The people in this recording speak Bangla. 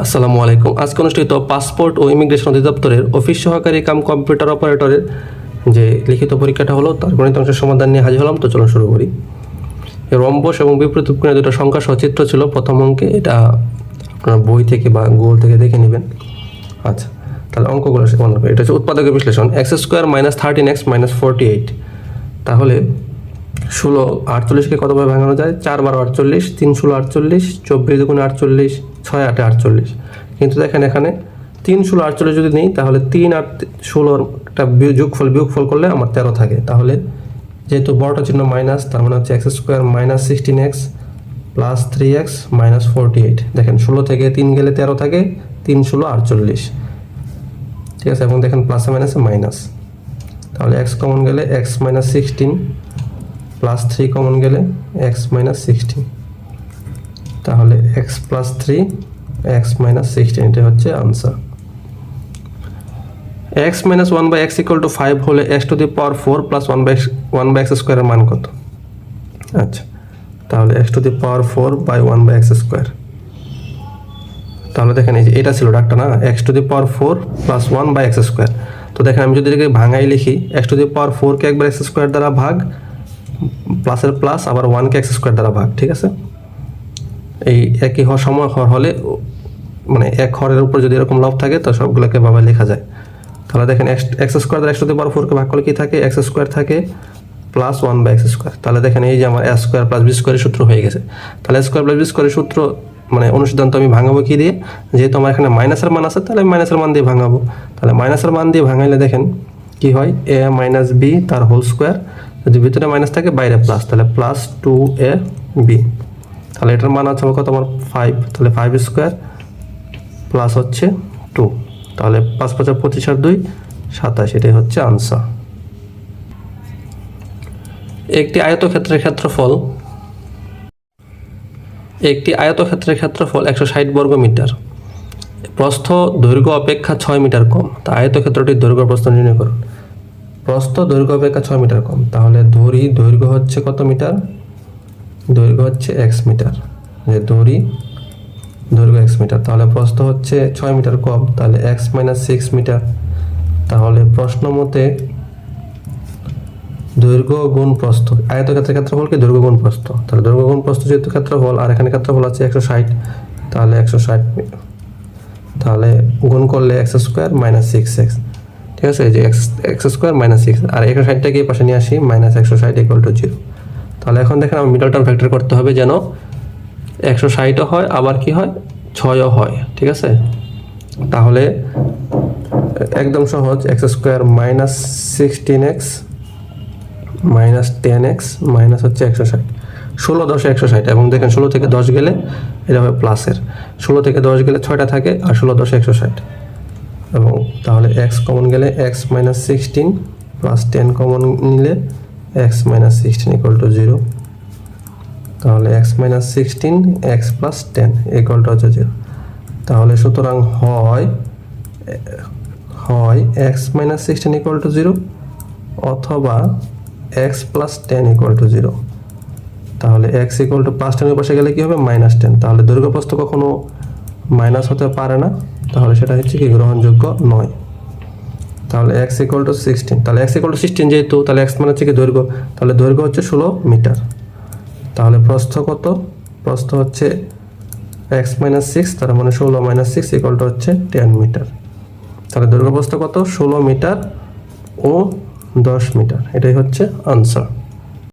আসসালামু আলাইকুম। আজকে অনুষ্ঠিত পাসপোর্ট ও ইমিগ্রেশন অধিদপ্তরের অফিস সহকারী কাম কম্পিউটার অপারেটরের যে লিখিত পরীক্ষাটা হলো, তার গণিত অংশের সমাধান নিয়ে হাজির হলাম। তো চলুন শুরু করি। রম্বস এবং বিপরীত উপকরণে দুটো সংখ্যা সচিত্র ছিল। প্রথম অঙ্কে এটা আপনার বই থেকে বা গুগল থেকে দেখে নেবেন। আচ্ছা তাহলে অঙ্কগুলো করি। এটা হচ্ছে উৎপাদকের বিশ্লেষণ। X square minus thirteen x minus forty eight. তাহলে ষোলো আটচল্লিশকে কতভাবে ভাঙানো যায়? চার বারো আটচল্লিশ, তিন ষোলো আটচল্লিশ, চব্বিশ দুগুণে আটচল্লিশ ছয়, আটে আটচল্লিশ। কিন্তু দেখেন এখানে তিন ষোলো, আটচল্লিশ যদি নেই, তাহলে তিন তি- ষোলোর একটা যোগফল, বিয়োগফল করলে আমার তেরো থাকে। তাহলে যেহেতু বড়টা চিহ্ন মাইনাস, তার মানে হচ্ছে x square minus sixteen x plus three x minus forty eight. দেখেন ষোলো থেকে তিন গেলে তেরো থাকে, তিন ষোলো, আটচল্লিশ। ঠিক আছে? এবং দেখেন প্লাসে মাইনাসে মাইনাস। তাহলে এক্স কমন গেলে x minus sixteen, plus three common গেলে এক্স মাইনাস সিক্সটিন। তাহলে x plus three x minus sixteen এটা হচ্ছে answer x minus one by x equal to five হলে x to the power four plus one by one by x স্কোয়ারের মান কত? আচ্ছা তাহলে x to the power four by one by x square তাহলে দেখেন এই যে এটা ছিল ডাকটা না? X to the power four plus one by x square তো দেখেন আমি যদি এটাকে ভাঙাই লিখি এক্স টু দি পাওয়ার ফোরকে একবার এক্স স্কোয়ার দ্বারা ভাগ প্লাসের প্লাস আবার ওয়ানকে এক্স স্কোয়ার দ্বারা ভাগ, ঠিক আছে? এই একই হওয়ার সময় হর হলে মানে এক হরের উপর যদি এরকম লব থাকে, তো সবগুলোকে ভাবে লেখা যায়। তাহলে দেখেন এক্স স্কোয়ার দ্বারা একশো পাওয়ার ফোরকে ভাগ করলে কি থাকে? এক্স স্কোয়ার থাকে plus one by x square তাহলে দেখেন এই যে আমার এ স্কোয়ার প্লাস বি স্কোয়ারের সূত্র হয়ে গেছে। তাহলে স্কোয়ার প্লাস বি স্কোয়ারের সূত্র মানে অনুসিদ্ধান্ত আমি ভাঙাবো কি দিয়ে? যেহেতু আমার এখানে মাইনাসের মান আছে, তাহলে আমি মাইনাসের মান দিয়ে ভাঙাবো। তাহলে মাইনাসের মান দিয়ে ভাঙাইলে দেখেন কি হয়? এ মাইনাস বি তার হোল স্কোয়ার যদি ভিতরে মাইনাস থাকে, বাইরে প্লাস তাহলে প্লাস টু এ বি তাহলে এটার মান আছে কত? আমার ফাইভ তাহলে ফাইভ স্কোয়ার প্লাস হচ্ছে টু তাহলে পাঁচ পাঁচা পঁচিশ আর দুই, সাতাশ। এটাই হচ্ছে আনসার একটি আয়তক্ষেত্রের ক্ষেত্রফল, একটি আয়তক্ষেত্রের ক্ষেত্রফল একশো ষাট বর্গ মিটার। প্রস্থ দৈর্ঘ্য অপেক্ষা ছয় মিটার কম। তা আয়তক্ষেত্রটির দৈর্ঘ্য প্রস্থ নির্ণয় করুন। প্রস্থ দৈর্ঘ্য অপেক্ষা ছয় মিটার কম। তাহলে ধরি দৈর্ঘ্য হচ্ছে কত মিটার? দৈর্ঘ্য হচ্ছে এক্স মিটার। যে দড়ি, দৈর্ঘ্য এক্স মিটার। তাহলে প্রস্থ হচ্ছে ছয় মিটার কম, তাহলে এক্স মাইনাস সিক্স মিটার। তাহলে প্রশ্ন মতে দৈর্ঘ্য গুণ প্রস্থ। আয়তক্ষেত্রের ক্ষেত্রফল কি? দৈর্ঘ্য গুণ প্রস্থ। তাহলে দৈর্ঘ্য গুণ প্রস্থ যেহেতু ক্ষেত্রফল, আর এখানে ক্ষেত্রফল আছে একশো ষাট, তাহলে একশো ষাট তাহলে গুণ করলে x square minus six x ঠিক আছে? এই যে x x square minus six আর একশো ষাটটাকে পাশে নিয়ে আসি মাইনাস একশো ষাট ইকুয়াল টু জিরো তাহলে এখন দেখেন আমার মিডল টার্ম ফ্যাক্টর করতে হবে যেন একশো ষাটও হয়, আবার কি হয়? ছয়ও হয়, ঠিক আছে? তাহলে একদম সহজ x square minus sixteen x minus ten x minus হচ্ছে একশো ষাট। ষোলো দশে একশো ষাট, এবং দেখেন ষোলো থেকে দশ গেলে এটা হবে প্লাসের ষোলো থেকে দশ গেলে ছয়টা থাকে, আর ষোলো দশে একশো ষাট। এবং তাহলে এক্স কমন গেলে x minus sixteen plus ten common নিলে x minus sixteen equal to zero তাহলে x minus sixteen x plus ten equal to হচ্ছে জিরো তাহলে সুতরাং হয় হয় x minus sixteen equal to zero অথবা x plus ten equal to zero তাহলে এক্স ইকুয়াল টু প্লাস টেনের পাশে গেলে কী হবে? মাইনাস টেন তাহলে দৈর্ঘ্যপ্রস্থ কখনো মাইনাস হতে পারে না। তাহলে সেটা হচ্ছে কি? গ্রহণযোগ্য নয়। তাহলে এক্স ইকুয়াল টু সিক্সটিন তাহলে এক্স ইকুয়াল টু সিক্সটিন যেহেতু, তাহলে এক্স মানে হচ্ছে কি দৈর্ঘ্য? তাহলে দৈর্ঘ্য হচ্ছে ষোলো মিটার। তাহলে প্রস্থ কত? প্রস্থ হচ্ছে এক্স মাইনাস সিক্স তার মানে ষোলো মাইনাস সিক্স ইকুয়াল টু হচ্ছে টেন মিটার। তাহলে দৈর্ঘ্য প্রস্থ কত? ষোলো মিটার ও দশ মিটার। এটাই হচ্ছে আনসার